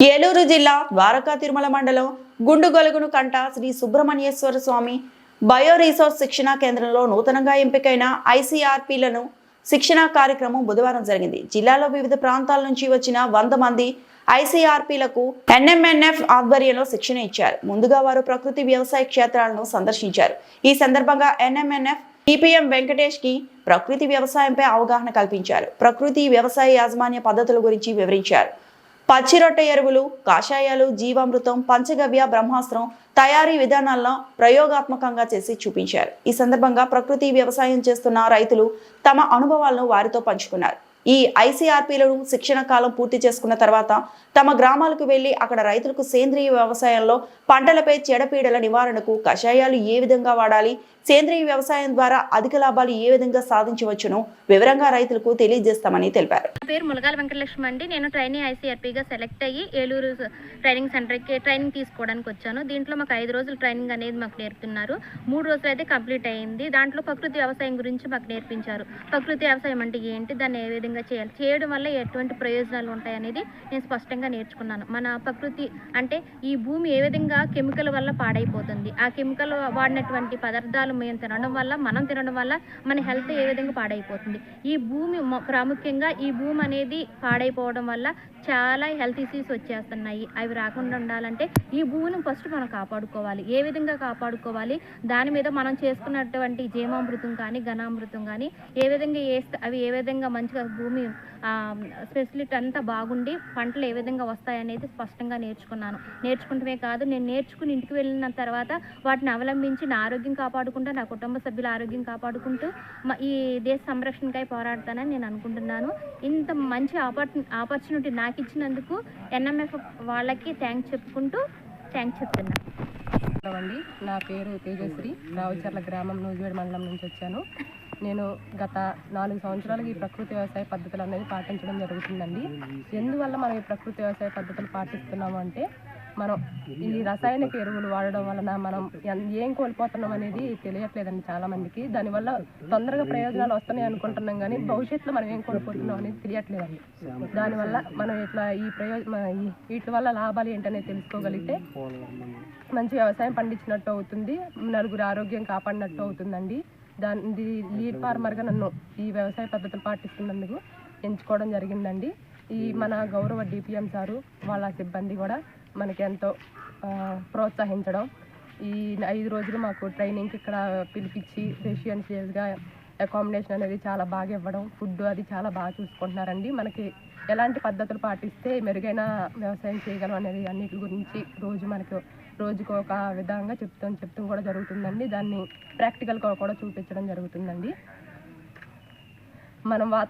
ఏలూరు జిల్లా ద్వారకా తిరుమల మండలం గుండుగొలుగును కంట శ్రీ సుబ్రహ్మణ్యేశ్వర స్వామి బయో రీసోర్స్ శిక్షణా కేంద్రంలో నూతనంగా ఎంపికైన ఐసీఆర్పీలను శిక్షణా కార్యక్రమం బుధవారం జరిగింది. జిల్లాలో వివిధ ప్రాంతాల నుంచి వచ్చిన వంద మంది ఐసీఆర్పీలకు ఎన్ఎంఎన్ఎఫ్ ఆధ్వర్యంలో శిక్షణ ఇచ్చారు. ముందుగా వారు ప్రకృతి వ్యవసాయ క్షేత్రాలను సందర్శించారు. ఈ సందర్భంగా ఎన్ఎంఎన్ఎఫ్ ఈపీఎం వెంకటేష్కి ప్రకృతి వ్యవసాయంపై అవగాహన కల్పించారు. ప్రకృతి వ్యవసాయ యాజమాన్య పద్ధతుల గురించి వివరించారు. పచ్చిరొట్ట ఎరువులు కాషాయాలు జీవామృతం పంచగవ్య బ్రహ్మాస్త్రం తయారీ విధానాల్లో ప్రయోగాత్మకంగా చేసి చూపించారు. ఈ సందర్భంగా ప్రకృతి వ్యవసాయం చేస్తున్న రైతులు తమ అనుభవాలను వారితో పంచుకున్నారు. ఈ ఐసీఆర్పీలను శిక్షణ కాలం పూర్తి చేసుకున్న తర్వాత తమ గ్రామాలకు వెళ్ళి అక్కడ రైతులకు సేంద్రియ వ్యవసాయంలో పంటలపై చెడపీడల నివారణకు కషాయాలు ఏ విధంగా వాడాలి సేంద్రియ వ్యవసాయం ద్వారా అధిక లాభాలు ఏ విధంగా సాధించవచ్చునో వివరంగా రైతులకు తెలియజేస్తామని తెలిపారు. నా పేరు ములగాల వెంకటలక్ష్మి అండి. నేను ట్రైనింగ్ ఐసీఆర్పీగా సెలెక్ట్ అయ్యి ఏలూరు ట్రైనింగ్ సెంటర్కి ట్రైనింగ్ తీసుకోవడానికి వచ్చాను. దీంట్లో మాకు ఐదు రోజులు ట్రైనింగ్ అనేది మాకు నేర్పుతున్నారు. మూడు రోజులు అయితే కంప్లీట్ అయ్యింది. దాంట్లో ప్రకృతి వ్యవసాయం గురించి మాకు నేర్పించారు. ప్రకృతి వ్యవసాయం అంటే ఏంటి? దాన్ని ఏ విధంగా చేయాలి. చేయడం వల్ల ఎటువంటి ప్రయోజనాలు ఉంటాయి అనేది నేను స్పష్టంగా నేర్చుకున్నాను. మన ప్రకృతి అంటే ఈ భూమి ఏ విధంగా కెమికల్ వల్ల పాడైపోతుంది ఆ కెమికల్ వాడినటువంటి పదార్థాలు మేము తినడం వల్ల మనం తినడం వల్ల మన హెల్త్ ఏ విధంగా పాడైపోతుంది. ఈ భూమి ప్రాముఖ్యంగా ఈ భూమి అనేది పాడైపోవడం వల్ల చాలా హెల్త్ ఇష్యూస్ వచ్చేస్తున్నాయి. అవి రాకుండా ఉండాలంటే ఈ భూమిని ఫస్ట్ మనం కాపాడుకోవాలి. ఏ విధంగా కాపాడుకోవాలి? దాని మీద మనం చేసుకున్నటువంటి జీవామృతం కానీ ఘనామృతం కానీ ఏ విధంగా వేస్తే అవి ఏ విధంగా మంచిగా భూమి స్పెసిలిటీ అంతా బాగుండి పంటలు ఏ విధంగా వస్తాయనేది స్పష్టంగా నేర్చుకున్నాను. నేర్చుకుంటమే కాదు నేను నేర్చుకుని ఇంటికి వెళ్ళిన తర్వాత వాటిని అవలంబించి నా ఆరోగ్యం కాపాడుకుంటూ నా కుటుంబ సభ్యుల ఆరోగ్యం కాపాడుకుంటూ ఈ దేశ సంరక్షణకై పోరాడతానని నేను అనుకుంటున్నాను. ఇంత మంచి ఆపర్చు ఆపర్చునిటీ నాకు ఇచ్చినందుకు ఎన్ఎంఎఫ్ వాళ్ళకి థ్యాంక్స్ చెప్పుకుంటూ థ్యాంక్స్ చెప్తున్నాను అండి నా పేరు తేజశ్రీ రావుచర్ల గ్రామం నూజివేడ్ మండలం నుంచి వచ్చాను. నేను గత నాలుగు సంవత్సరాలుగా ఈ ప్రకృతి వ్యవసాయ పద్ధతులు అనేది పాటించడం జరుగుతుందండి. ఎందువల్ల మనం ఈ ప్రకృతి వ్యవసాయ పద్ధతులు పాటిస్తున్నాము అంటే మనం ఈ రసాయనిక ఎరువులు వాడడం వలన మనం ఏం కోల్పోతున్నాం అనేది తెలియట్లేదండి చాలా మందికి. దానివల్ల తొందరగా ప్రయోజనాలు వస్తున్నాయి అనుకుంటున్నాం కానీ భవిష్యత్తులో మనం ఏం కోల్పోతున్నాం అనేది తెలియట్లేదండి. దానివల్ల మనం ఇట్లా ఈ ప్రయోజ వీటి వల్ల లాభాలు ఏంటనేది తెలుసుకోగలిగితే మంచి వ్యవసాయం పండించినట్టు అవుతుంది నలుగురు ఆరోగ్యం కాపాడినట్టు అవుతుందండి. దాని లీడ్ ఫార్మర్గా నన్ను ఈ వ్యవసాయ పద్ధతులు పాటిస్తున్నందుకు ఎంచుకోవడం జరిగిందండి. ఈ మన గౌరవ డిపిఎం సారు వాళ్ళ సిబ్బంది కూడా మనకి ఎంతో ప్రోత్సహించడం. ఈ ఐదు రోజులు మాకు ట్రైనింగ్కి ఇక్కడ పిలిపించి రెసిడెన్షియల్గా అకామిడేషన్ అనేది చాలా బాగా ఇవ్వడం ఫుడ్ అది చాలా బాగా చూసుకుంటున్నారండి. మనకి ఎలాంటి పద్ధతులు పాటిస్తే మెరుగైన వ్యవసాయం చేయగలం అనేది అన్నిటి గురించి రోజు మనకు రోజుకు ఒక విధంగా చెప్తాం చెప్తూ కూడా జరుగుతుందండి. దాన్ని ప్రాక్టికల్గా కూడా చూపించడం జరుగుతుందండి. మనం వా